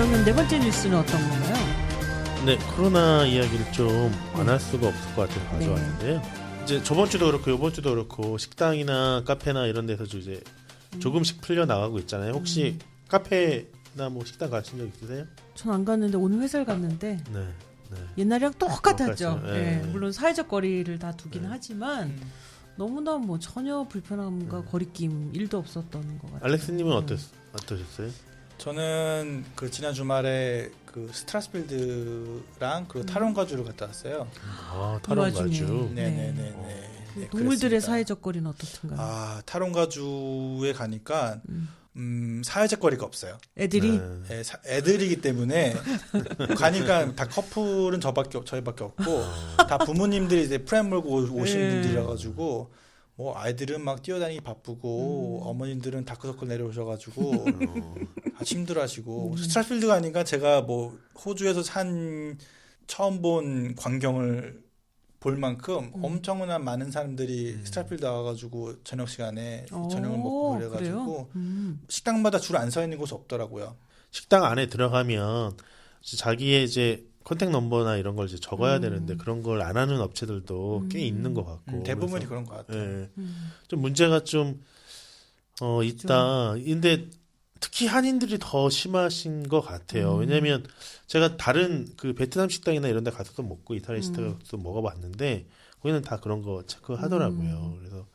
그러면 네 번째 뉴스는 어떤 건가요? 네, 코로나 이야기를 좀 안 할 수가 없을 것 같아서 가져왔는데요. 이제 저번 주도 그렇고 이번 주도 그렇고 식당이나 카페나 이런 데서 이제 조금씩 풀려 나가고 있잖아요. 혹시 카페나 뭐 식당 가신 적 있으세요? 전 안 갔는데 오늘 회사를 갔는데 네, 네. 옛날이랑 똑같았죠. 똑같죠. 예, 예. 물론 사회적 거리를 다 두긴 네. 하지만 음. 너무나 뭐 전혀 불편함과 거리낌 일도 없었던 것 같아요. 알렉스님은 음. 어땠 어떠셨어요? 저는 그 지난 주말에 그 스트라스필드랑 그리고 타론가주를 갔다 왔어요. 아, 이 타론 와중에. 가주. 네. 네네 네네. 그 네, 동물들의. 사회적 거리는 어떻든가요? 아 타론가주에 가니까 음. 음, 사회적 거리가 없어요. 애들이 네. 예, 사- 애들이기 때문에 가니까 다 커플은 저밖에 없- 저희밖에 없고 다 부모님들이 이제 프렌 몰고 오- 오신 예. 분들이라 가지고 뭐 아이들은 막 뛰어다니기 바쁘고 음. 어머님들은 다크서클 내려오셔가지고 어, 아주 힘들어하시고 음. 스트라필드 가니까 제가 뭐 호주에서 산 처음 본 광경을 볼 만큼 음. 엄청난 많은 사람들이 음. 스트라필드 와가지고 저녁 시간에 어, 저녁을 먹고 그래가지고? 음. 식당마다 줄 안 서 있는 곳이 없더라고요. 식당 안에 들어가면 자기의 이제 컨택 넘버나 이런 걸 이제 적어야 음. 되는데 그런 걸 안 하는 업체들도 음. 꽤 있는 것 같고 음, 대부분이 그래서, 그런 것 같아요. 예, 음. 좀 문제가 좀 어, 있다. 근데 특히 한인들이 더 심하신 것 같아요. 음. 왜냐면 제가 다른 그 베트남 식당이나 이런 데 가서도 먹고 이탈리아 음. 식당에서도 먹어봤는데 거기는 다 그런 거 체크하더라고요. 음. 그래서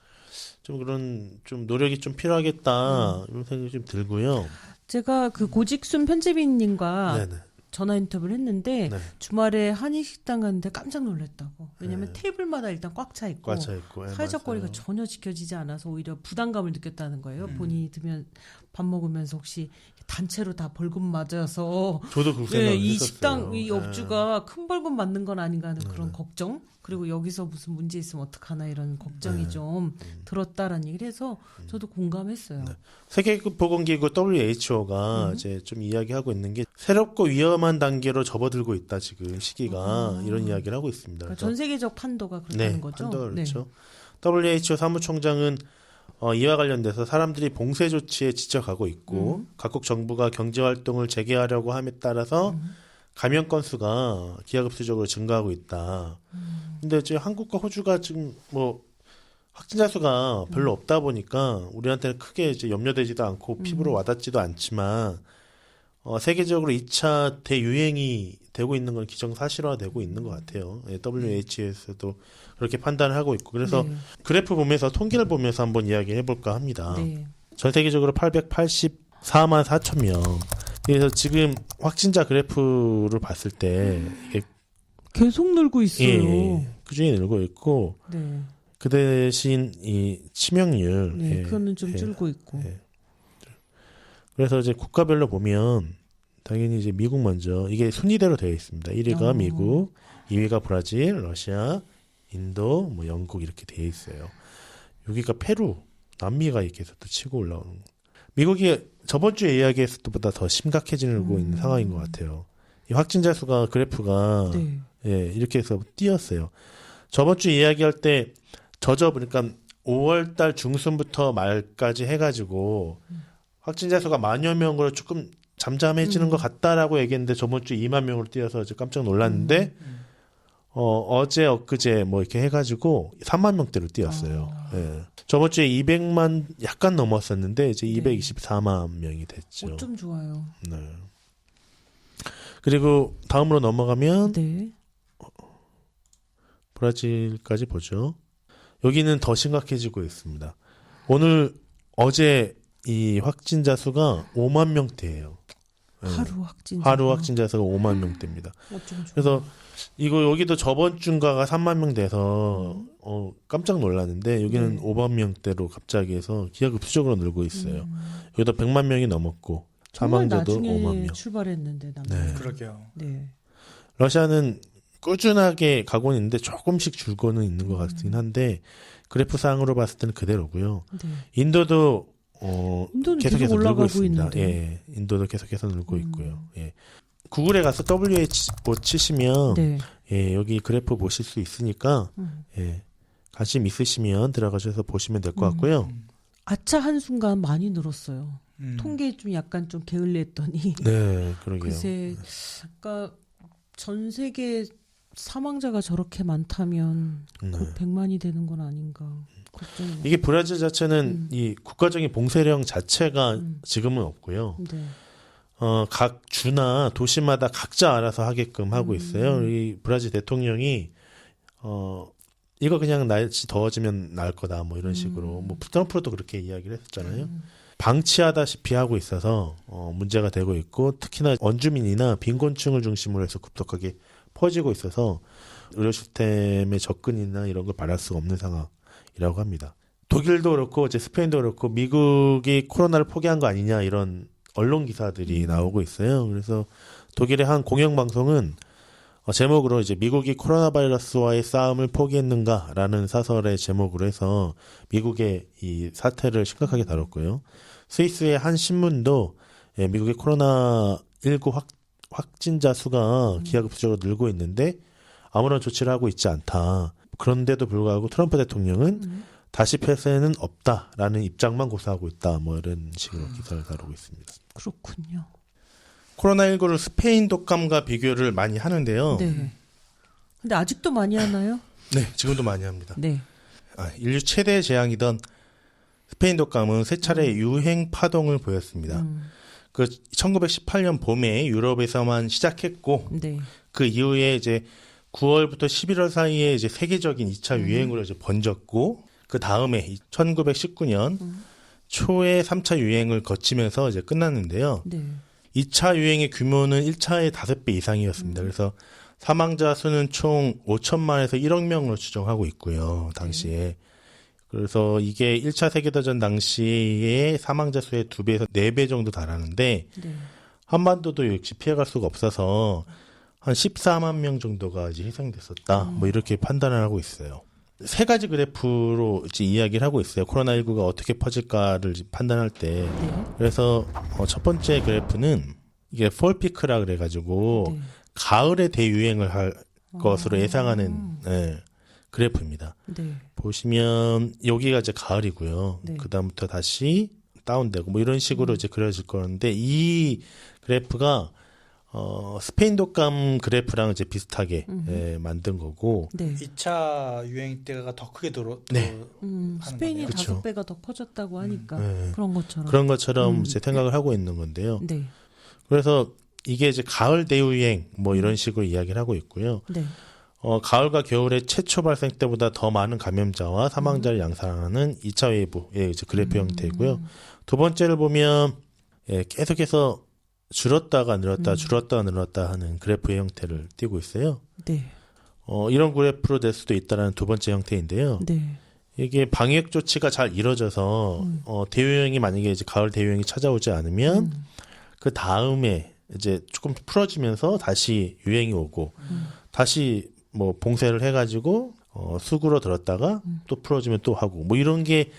좀 그런 좀 노력이 좀 필요하겠다 음. 이런 생각이 좀 들고요. 제가 그 고직순 편집인님과 네네. 전화 인터뷰를 했는데 네. 주말에 한인식당 갔는데 깜짝 놀랐다고. 왜냐면 네. 테이블마다 일단 꽉 차 있고 꽉 차 있고 예, 사회적 맞아요. 거리가 전혀 지켜지지 않아서 오히려 부담감을 느꼈다는 거예요. 음. 본인이 들면 밥 먹으면서 혹시 단체로 다 벌금 맞아서 저도 그 생각을 예, 이 했었어요. 식당 이 예. 업주가 큰 벌금 맞는 건 아닌가 하는 네. 그런 걱정 그리고 여기서 무슨 문제 있으면 어떡하나 이런 걱정이 네. 좀 들었다라는 얘기를 해서 저도 공감했어요. 네. 세계보건기구 WHO가 음. 이제 좀 이야기하고 있는 게 새롭고 위험한 단계로 접어들고 있다 지금 시기가 아. 이런 이야기를 하고 있습니다. 그러니까 전 세계적 판도가 그렇다는 네, 거죠. 판도가 네. 그렇죠. WHO 사무총장은 어, 이와 관련돼서 사람들이 봉쇄 조치에 지쳐가고 있고 음. 각국 정부가 경제 활동을 재개하려고 함에 따라서 음. 감염 건수가 기하급수적으로 증가하고 있다. 음. 근데 이제 한국과 호주가 지금 뭐 확진자 수가 별로 음. 없다 보니까 우리한테는 크게 이제 염려되지도 않고 피부로 음. 와닿지도 않지만 어, 세계적으로 2차 대유행이 되고 있는 건 기정사실화되고 있는 것 같아요. 예, WHO에서도 그렇게 판단을 하고 있고 그래서 네. 그래프 보면서 통계를 보면서 한번 이야기해 볼까 합니다. 네. 전 세계적으로 884만 4천 명. 그래서 지금 확진자 그래프를 봤을 때 계속 늘고 있어요. 예, 꾸준히 늘고 있고 네. 그 대신 이 치명률 네, 예, 그거는 좀 예, 줄고 있고. 예. 그래서 이제 국가별로 보면 당연히 이제 미국 먼저 이게 순위대로 되어 있습니다. 1위가 어. 미국, 2위가 브라질, 러시아, 인도, 뭐 영국 이렇게 되어 있어요. 여기가 페루, 남미가 이렇게 해서 또 치고 올라오는. 거. 미국이 저번 주에 이야기했을 때보다 더 심각해지고 음. 있는 상황인 것 같아요. 이 확진자 수가 그래프가 네. 예, 이렇게 해서 뛰었어요. 저번 주 이야기할 때 저저 그러니까 5월 달 중순부터 말까지 해 가지고 확진자 수가 만여 명으로 조금 잠잠해지는 음. 것 같다라고 얘기했는데 저번 주 2만 명으로 뛰어서 이제 깜짝 놀랐는데 음. 어, 어제 엊그제 뭐 이렇게 해 가지고 3만 명대로 뛰었어요. 아. 예. 저번 주에 200만 약간 넘었었는데 이제 네. 224만 명이 됐죠. 어쩜 좋아요. 네. 그리고 다음으로 넘어가면 네. 브라질까지 보죠. 여기는 더 심각해지고 있습니다. 오늘 어제 이 확진자 수가 5만 명대예요. 네. 하루 확진자. 하루 확진자 수가 5만 명대입니다. 그래서 이거 여기도 저번 주인가가 3만 명 돼서 어 깜짝 놀랐는데 여기는 음. 네. 5만 명대로 갑자기 해서 기하급수적으로 늘고 있어요. 음. 여기도 100만 명이 넘었고 사망자도 나중에 5만 명. 출발했는데. 네. 그러게요. 네. 러시아는 꾸준하게 가고는 있는데 조금씩 줄고는 있는 것 같긴 한데 그래프상으로 봤을 때는 그대로고요. 네. 인도도 어 인도는 계속해서 계속 늘고 올라가고 있습니다. 있는데. 예, 인도도 계속해서 늘고 음. 있고요. 예. 구글에 가서 WHO 치시면 네. 예, 여기 그래프 보실 수 있으니까 음. 예, 관심 있으시면 들어가셔서 보시면 될것 음. 같고요. 음. 아차 한 순간 많이 늘었어요. 음. 통계에 좀 약간 좀 게을리했더니 네, 그러게요. 글쎄, 그러니까 전 세계 사망자가 저렇게 많다면 네. 곧 100만이 되는 건 아닌가 걱정이. 이게 브라질 자체는 음. 이 국가적인 봉쇄령 자체가 음. 지금은 없고요. 네. 어, 각 주나 도시마다 각자 알아서 하게끔 하고 음. 있어요. 이 브라질 대통령이 어 이거 그냥 날씨 더워지면 날 거다 뭐 이런 식으로 음. 뭐 트럼프로도 그렇게 이야기를 했었잖아요. 음. 방치하다시피 하고 있어서 어, 문제가 되고 있고 특히나 원주민이나 빈곤층을 중심으로 해서 급속하게 퍼지고 있어서 의료 시스템의 접근이나 이런 걸 바랄 수가 없는 상황이라고 합니다. 독일도 그렇고 이제 스페인도 그렇고 미국이 코로나를 포기한 거 아니냐 이런 언론 기사들이 나오고 있어요. 그래서 독일의 한 공영 방송은 어, 제목으로 이제 미국이 코로나 바이러스와의 싸움을 포기했는가라는 사설의 제목으로 해서 미국의 이 사태를 심각하게 다뤘고요. 스위스의 한 신문도 예, 미국의 코로나 19 확, 확진자 수가 기하급수적으로 늘고 있는데 아무런 조치를 하고 있지 않다. 그런데도 불구하고 트럼프 대통령은 음. 다시 폐쇄는 없다라는 입장만 고수하고 있다. 뭐 이런 식으로 기사를 다루고 있습니다. 그렇군요. 코로나19를 스페인 독감과 비교를 많이 하는데요. 네. 근데 아직도 많이 하나요? 네, 지금도 많이 합니다. 네. 아, 인류 최대 재앙이던 스페인 독감은 세 차례 유행 파동을 보였습니다. 음. 그 1918년 봄에 유럽에서만 시작했고 네. 그 이후에 이제 9월부터 11월 사이에 이제 세계적인 2차 유행으로 이제 번졌고 그 다음에 1919년 음. 초에 3차 유행을 거치면서 이제 끝났는데요. 네. 2차 유행의 규모는 1차의 5배 이상이었습니다. 그래서 사망자 수는 총 5천만에서 1억 명으로 추정하고 있고요. 당시에. 그래서 이게 1차 세계대전 당시의 사망자 수의 2배에서 4배 정도 달하는데 네. 한반도도 역시 피해갈 수가 없어서 한 14만 명 정도가 이제 희생됐었다. 뭐 이렇게 판단을 하고 있어요. 세 가지 그래프로 이제 이야기를 하고 있어요. 코로나19가 어떻게 퍼질까를 판단할 때. 네. 그래서 어, 첫 번째 그래프는 이게 폴피크라 그래가지고 네. 가을에 대유행을 할 것으로 아. 예상하는 예, 그래프입니다. 네. 보시면 여기가 이제 가을이고요. 네. 그 다음부터 다시 다운되고 뭐 이런 식으로 이제 그려질 거는데 이 그래프가 어, 스페인 독감 그래프랑 이제 비슷하게 예, 만든 거고 네. 2차 유행 때가 더 크게 들어 네. 음, 스페인이 거네요. 다섯. 배가 더 퍼졌다고 하니까 네. 그런 것처럼. 그런 것처럼 음. 이제 생각을 하고 있는 건데요. 네. 그래서 이게 이제 가을 대유행 뭐 이런 식으로 이야기를 하고 있고요. 네. 어, 가을과 겨울에 최초 발생 때보다 더 많은 감염자와 사망자를 양산하는 2차 웨이브의 이제 그래프 형태고요. 두 번째를 보면 예, 계속해서 줄었다가 늘었다, 음. 줄었다가 늘었다 하는 그래프의 형태를 띠고 있어요. 네. 어, 이런 그래프로 될 수도 있다라는 두 번째 형태인데요. 네. 이게 방역 조치가 잘 이루어져서 음. 어, 대유행이 만약에 이제 가을 대유행이 찾아오지 않으면 음. 그 다음에 이제 조금 풀어지면서 다시 유행이 오고 음. 다시 뭐 봉쇄를 해가지고 어, 수구로 들었다가 음. 또 풀어지면 또 하고 뭐 이런 게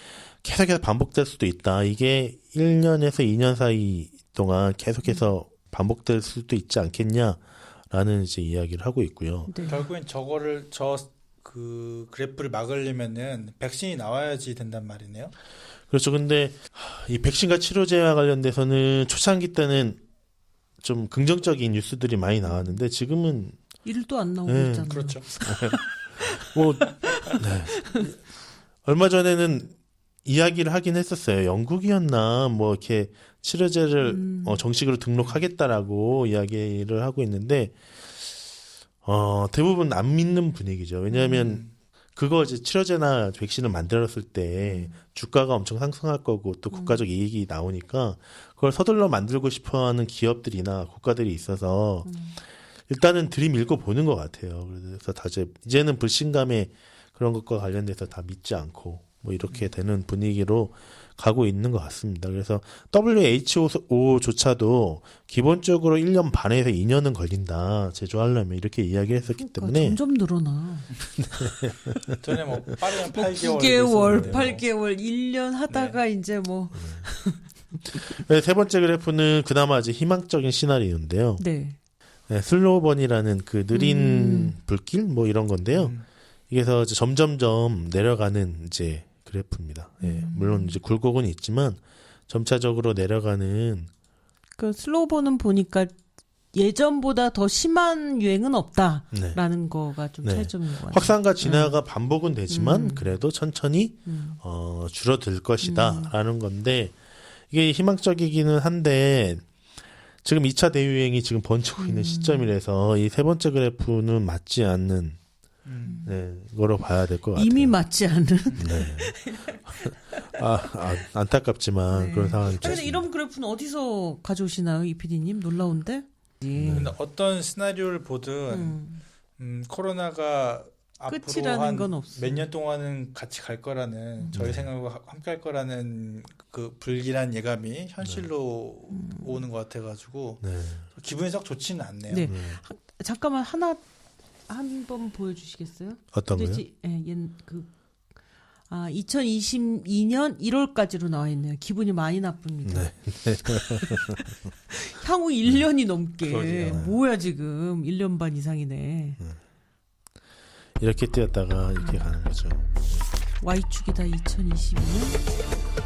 계속해서 반복될 수도 있다. 이게 1년에서 2년 사이 동안 계속해서 반복될 수도 있지 않겠냐라는 이제 이야기를 하고 있고요. 네. 결국엔 저거를 저 그 그래프를 막으려면은 백신이 나와야지 된단 말이네요. 그렇죠. 근데 하, 이 백신과 치료제와 관련돼서는 초창기 때는 좀 긍정적인 뉴스들이 많이 나왔는데 지금은 일도 안 나오고 네, 있잖아요. 그렇죠. 뭐 네. 얼마 전에는 이야기를 하긴 했었어요. 영국이었나 뭐 이렇게 치료제를 음. 어, 정식으로 등록하겠다라고 이야기를 하고 있는데 어, 대부분 안 믿는 분위기죠. 왜냐하면 음. 그거 이제 치료제나 백신을 만들었을 때 주가가 엄청 상승할 거고 또 국가적 이익이 나오니까 그걸 서둘러 만들고 싶어하는 기업들이나 국가들이 있어서 음. 일단은 들이밀고 보는 것 같아요. 그래서 다들 이제는 불신감에 그런 것과 관련돼서 다 믿지 않고 뭐 이렇게 되는 분위기로 가고 있는 것 같습니다. 그래서 WHO조차도 기본적으로 1년 반에서 2년은 걸린다 제조하려면 이렇게 이야기를 했었기 그러니까 때문에 점점 늘어나. 전에 뭐 빠르면 뭐 8개월 9개월, 8개월, 1년 하다가 이제 뭐 네, 세 번째 그래프는 그나마 이제 희망적인 시나리오인데요. 네. 네, 슬로우번이라는 그 느린 음. 불길 뭐 이런 건데요. 음. 이게서 점점점 내려가는 이제 그래프입니다. 예, 음. 물론 이제 굴곡은 있지만 점차적으로 내려가는 그 슬로우버는 보니까 예전보다 더 심한 유행은 없다라는 네. 거가 좀 네. 차이점인 것 같아요. 확산과 진화가 반복은 되지만 음. 그래도 천천히 음. 어, 줄어들 것이다라는 건데 이게 희망적이기는 한데 지금 2차 대유행이 지금 번지고 있는 음. 시점이라서 이 세 번째 그래프는 맞지 않는 음. 네, 거로 봐야 될 것 같아요. 이미 맞지 않은. 네. 아, 아, 안타깝지만 네. 그런 상황이 있습니다. 이런 그래프는 어디서 가져오시나요, 이 PD님? 놀라운데? 근데 어떤 시나리오를 보든 음. 음, 코로나가 끝이라는 한건 없어. 몇년 동안은 같이 갈 거라는 저희 생각과 함께 할 거라는 그 불길한 예감이 현실로 오는 것 같아가지고 네. 기분이 썩 좋지는 않네요. 네. 네. 잠깐만 하나 한 번 보여주시겠어요? 어떤 거요? 예, 옛, 그, 아, 2022년 1월까지로 나와 있네요. 기분이 많이 나쁩니다. 네. 향후 1년이 넘게. 그러게요. 뭐야, 지금. 1년 반 이상이네. 이렇게 뛰었다가 이렇게 가는 거죠. Y축이다 2022년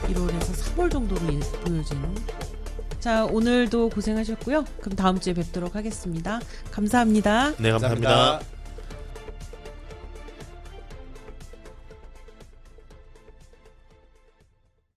1월에서 3월 정도로 예- 보여지는. 자, 오늘도 고생하셨고요. 그럼 다음 주에 뵙도록 하겠습니다. 감사합니다. 네, 감사합니다. 감사합니다.